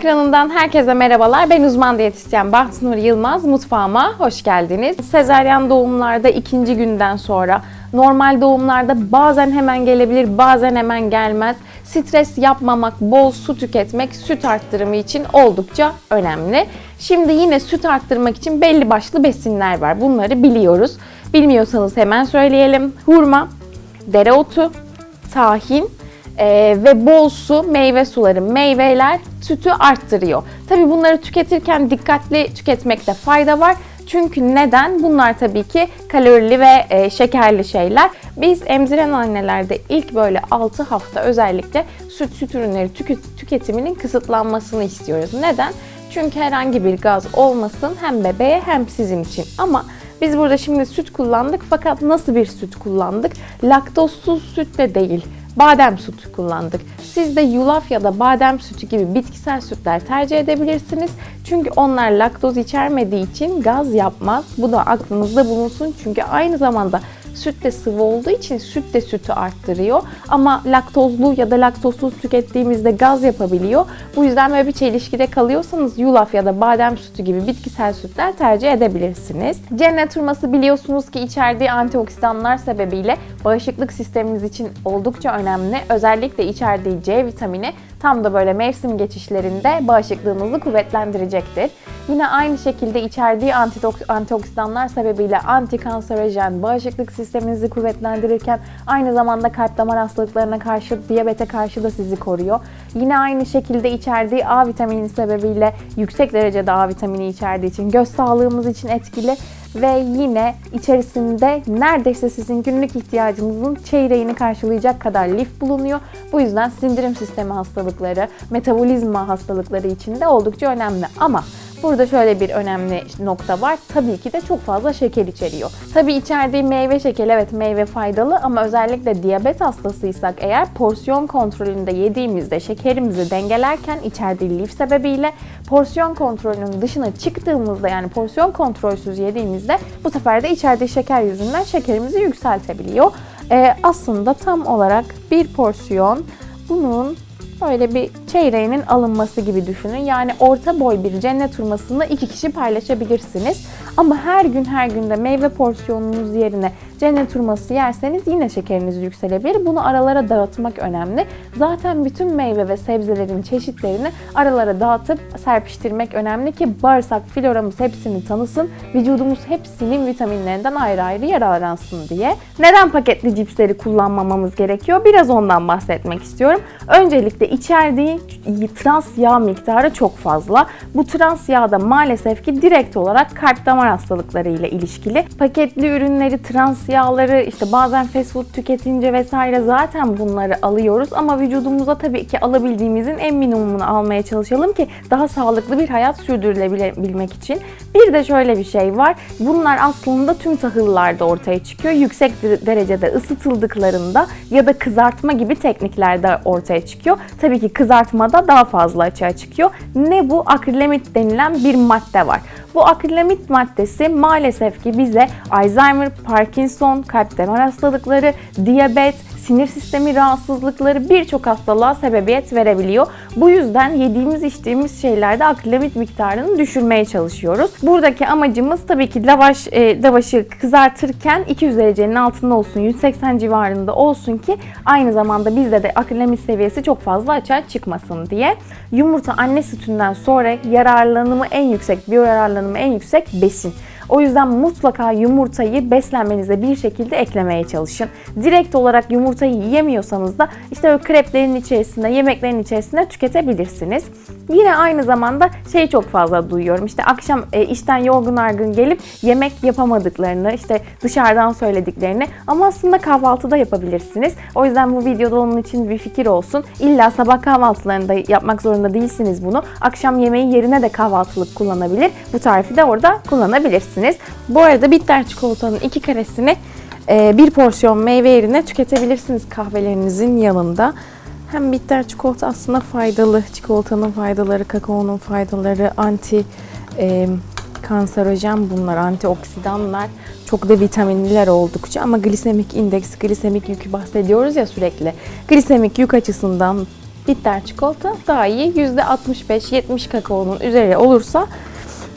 ekranından herkese merhabalar. Ben uzman diyetisyen Bahtnur Yılmaz. Mutfağıma hoş geldiniz. Sezaryen doğumlarda ikinci günden sonra, normal doğumlarda bazen hemen gelebilir, bazen hemen gelmez. Stres yapmamak, bol su tüketmek süt arttırımı için oldukça önemli. Şimdi yine süt arttırmak için belli başlı besinler var. Bunları biliyoruz. Bilmiyorsanız hemen söyleyelim. Hurma, dereotu, tahin, ee, ve bol su, meyve suları, meyveler sütü arttırıyor. Tabi bunları tüketirken dikkatli tüketmekte fayda var. Çünkü neden? Bunlar tabii ki kalorili ve e, şekerli şeyler. Biz emziren annelerde ilk böyle 6 hafta özellikle süt süt ürünleri tüket- tüketiminin kısıtlanmasını istiyoruz. Neden? Çünkü herhangi bir gaz olmasın hem bebeğe hem sizin için. Ama biz burada şimdi süt kullandık fakat nasıl bir süt kullandık? Laktozsuz süt de değil badem sütü kullandık. Siz de yulaf ya da badem sütü gibi bitkisel sütler tercih edebilirsiniz. Çünkü onlar laktoz içermediği için gaz yapmaz. Bu da aklınızda bulunsun. Çünkü aynı zamanda süt de sıvı olduğu için süt de sütü arttırıyor. Ama laktozlu ya da laktozsuz tükettiğimizde gaz yapabiliyor. Bu yüzden böyle bir çelişkide kalıyorsanız yulaf ya da badem sütü gibi bitkisel sütler tercih edebilirsiniz. Cennet hurması biliyorsunuz ki içerdiği antioksidanlar sebebiyle bağışıklık sisteminiz için oldukça önemli. Özellikle içerdiği C vitamini tam da böyle mevsim geçişlerinde bağışıklığınızı kuvvetlendirecektir. Yine aynı şekilde içerdiği antioksidanlar sebebiyle antikanserojen, bağışıklık sisteminizi kuvvetlendirirken aynı zamanda kalp damar hastalıklarına karşı, diyabete karşı da sizi koruyor. Yine aynı şekilde içerdiği A vitamini sebebiyle yüksek derecede A vitamini içerdiği için göz sağlığımız için etkili ve yine içerisinde neredeyse sizin günlük ihtiyacınızın çeyreğini karşılayacak kadar lif bulunuyor. Bu yüzden sindirim sistemi hastalıkları, metabolizma hastalıkları için de oldukça önemli. Ama Burada şöyle bir önemli nokta var. Tabii ki de çok fazla şeker içeriyor. Tabii içerdiği meyve şekeri evet meyve faydalı ama özellikle diyabet hastasıysak eğer porsiyon kontrolünde yediğimizde şekerimizi dengelerken içerdiği lif sebebiyle porsiyon kontrolünün dışına çıktığımızda yani porsiyon kontrolsüz yediğimizde bu sefer de içerdiği şeker yüzünden şekerimizi yükseltebiliyor. Ee, aslında tam olarak bir porsiyon bunun böyle bir çeyreğinin alınması gibi düşünün. Yani orta boy bir cennet hurmasını iki kişi paylaşabilirsiniz. Ama her gün her günde meyve porsiyonunuz yerine cennet hurması yerseniz yine şekeriniz yükselebilir. Bunu aralara dağıtmak önemli. Zaten bütün meyve ve sebzelerin çeşitlerini aralara dağıtıp serpiştirmek önemli ki bağırsak floramız hepsini tanısın, vücudumuz hepsinin vitaminlerinden ayrı ayrı yararlansın diye. Neden paketli cipsleri kullanmamamız gerekiyor? Biraz ondan bahsetmek istiyorum. Öncelikle içerdiği trans yağ miktarı çok fazla. Bu trans yağ da maalesef ki direkt olarak kalp damar hastalıkları ile ilişkili. Paketli ürünleri, trans yağları, işte bazen fast food tüketince vesaire zaten bunları alıyoruz ama vücudumuza tabii ki alabildiğimizin en minimumunu almaya çalışalım ki daha sağlıklı bir hayat sürdürülebilmek için. Bir de şöyle bir şey var. Bunlar aslında tüm tahıllarda ortaya çıkıyor. Yüksek derecede ısıtıldıklarında ya da kızartma gibi tekniklerde ortaya çıkıyor. Tabii ki kızartmada daha fazla açığa çıkıyor. Ne bu? Akrilamit denilen bir madde var. Bu akrilamit maddesi maalesef ki bize Alzheimer, Parkinson, kalp damar hastalıkları, diyabet, sinir sistemi rahatsızlıkları birçok hastalığa sebebiyet verebiliyor. Bu yüzden yediğimiz içtiğimiz şeylerde akrilamit miktarını düşürmeye çalışıyoruz. Buradaki amacımız tabii ki lavaş e, lavaşı kızartırken 200 derecenin altında olsun, 180 civarında olsun ki aynı zamanda bizde de akrilamit seviyesi çok fazla açığa çıkmasın diye. Yumurta anne sütünden sonra yararlanımı en yüksek, biyo yararlanımı en yüksek besin. O yüzden mutlaka yumurtayı beslenmenize bir şekilde eklemeye çalışın. Direkt olarak yumurtayı yiyemiyorsanız da işte o kreplerin içerisinde, yemeklerin içerisinde tüketebilirsiniz. Yine aynı zamanda şey çok fazla duyuyorum. İşte akşam e, işten yorgun argın gelip yemek yapamadıklarını, işte dışarıdan söylediklerini ama aslında kahvaltıda yapabilirsiniz. O yüzden bu videoda onun için bir fikir olsun. İlla sabah kahvaltılarında yapmak zorunda değilsiniz bunu. Akşam yemeği yerine de kahvaltılık kullanabilir. Bu tarifi de orada kullanabilirsiniz. Bu arada bitter çikolatanın iki karesini e, bir porsiyon meyve yerine tüketebilirsiniz kahvelerinizin yanında. Hem bitter çikolata aslında faydalı. Çikolatanın faydaları, kakaonun faydaları, anti e, kanserojen bunlar, antioksidanlar. Çok da vitaminliler oldukça ama glisemik indeks, glisemik yükü bahsediyoruz ya sürekli. Glisemik yük açısından bitter çikolata daha iyi. %65-70 kakaonun üzeri olursa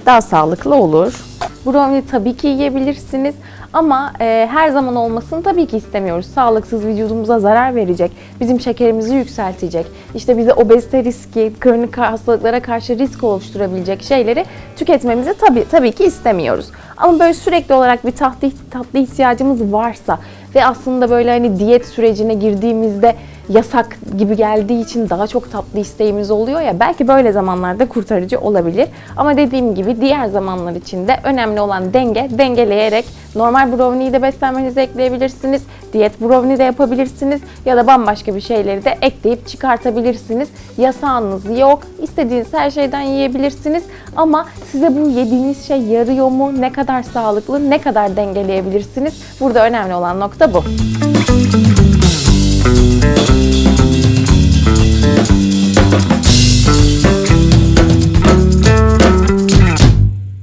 daha sağlıklı olur. Brownie tabii ki yiyebilirsiniz ama e, her zaman olmasını tabii ki istemiyoruz. Sağlıksız vücudumuza zarar verecek, bizim şekerimizi yükseltecek, işte bize obezite riski, kronik hastalıklara karşı risk oluşturabilecek şeyleri tüketmemizi tabii tabii ki istemiyoruz. Ama böyle sürekli olarak bir tatlı, tatlı ihtiyacımız varsa ve aslında böyle hani diyet sürecine girdiğimizde yasak gibi geldiği için daha çok tatlı isteğimiz oluyor ya belki böyle zamanlarda kurtarıcı olabilir. Ama dediğim gibi diğer zamanlar için de önemli olan denge, dengeleyerek normal brownie'yi de beslenmenize ekleyebilirsiniz. Diyet brownie de yapabilirsiniz ya da bambaşka bir şeyleri de ekleyip çıkartabilirsiniz. Yasağınız yok. İstediğiniz her şeyden yiyebilirsiniz ama size bu yediğiniz şey yarıyor mu? Ne kadar sağlıklı, ne kadar dengeleyebilirsiniz? Burada önemli olan nokta bu.